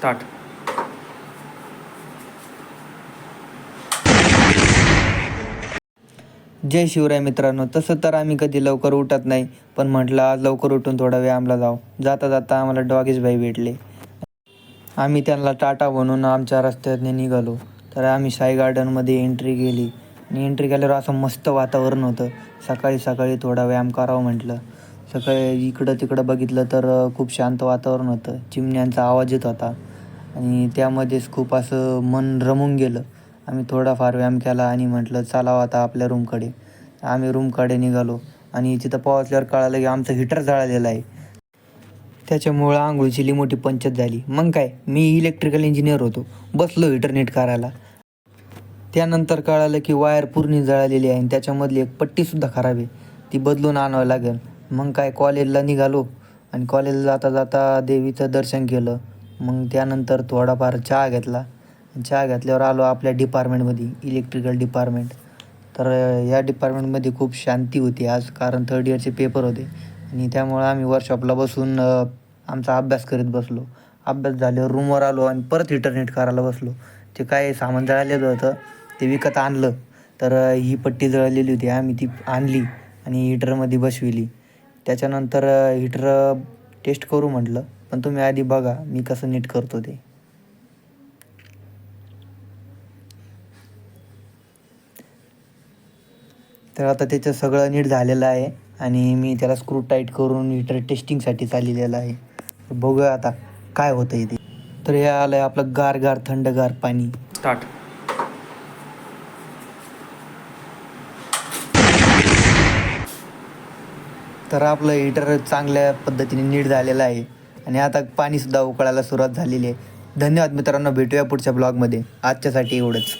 Start. जय शिवराय मित्रांनो तसं तर आम्ही कधी लवकर उठत नाही पण म्हटलं आज लवकर उठून थोडा व्यायामला जाऊ. जाता जाता आम्हाला डॉगीज भाई भेटले. आम्ही त्यांना टाटा म्हणून आमच्या रस्त्याने निघालो. तर आम्ही साई गार्डनमध्ये एंट्री केली. आणि एंट्री केल्यावर असं मस्त वातावरण होतं. सकाळी सकाळी थोडा व्यायाम करावं म्हटलं. सकाळी इकडं तिकडं बघितलं तर खूप शांत वातावरण होतं. चिमण्यांचा आवाज येत होता. आणि त्यामध्येच खूप असं मन रमून गेलं. आम्ही थोडाफार व्यायाम केला आणि म्हटलं चालावं हो आता आपल्या रूमकडे आम्ही रूमकडे निघालो आणि तिथं पोहोचल्यावर कळालं की आमचं हिटर जळालेलं आहे. त्याच्यामुळं आंघोळीची लई मोठी पंचत झाली. मग काय मी इलेक्ट्रिकल इंजिनियर होतो. बसलो हिटर नीट करायला. त्यानंतर कळालं की वायर पूर्ण जळालेली आहे आणि त्याच्यामधली एक पट्टीसुद्धा खराब आहे. ती बदलून आणावं लागेल. मग काय कॉलेजला निघालो आणि कॉलेजला जाता जाता देवीचं दर्शन केलं. मग त्यानंतर थोडाफार चहा घेतला. चहा घेतल्यावर आलो आपल्या डिपार्टमेंटमध्ये इलेक्ट्रिकल डिपार्टमेंट. तर या डिपार्टमेंटमध्ये खूप शांती होती आज कारण थर्ड इयरचे पेपर होते. आणि त्यामुळं आम्ही वर्कशॉपला बसून आमचा अभ्यास करीत बसलो. अभ्यास झाल्यावर रूमवर आलो आणि परत इंटरनेट करायला बसलो. ते काय सामान जळालेलं होतं ते विकत आणलं. तर ही पट्टी जळलेली होती आम्ही ती आणली आणि हिटरमध्ये बसविली. त्याच्यानंतर हिटर टेस्ट करू म्हटलं. पण तुम्ही आधी बघा मी कसं नीट करतो ते. तर आता त्याचं सगळं नीट झालेलं आहे आणि मी त्याला स्क्रू टाईट करून हिटर टेस्टिंगसाठी चाललेलं आहे. तर बघूया आता काय होतं इथे तर हे आलं आहे आपलं गार गार थंडगार पाणी. स्टार्ट तर आपलं हिटर चांगल्या पद्धतीने नीट झालेलं आहे. आणि आता पाणीसुद्धा उकळायला सुरुवात झालेली आहे. धन्यवाद मित्रांनो भेटूया पुढच्या ब्लॉगमध्ये. आजच्यासाठी एवढंच.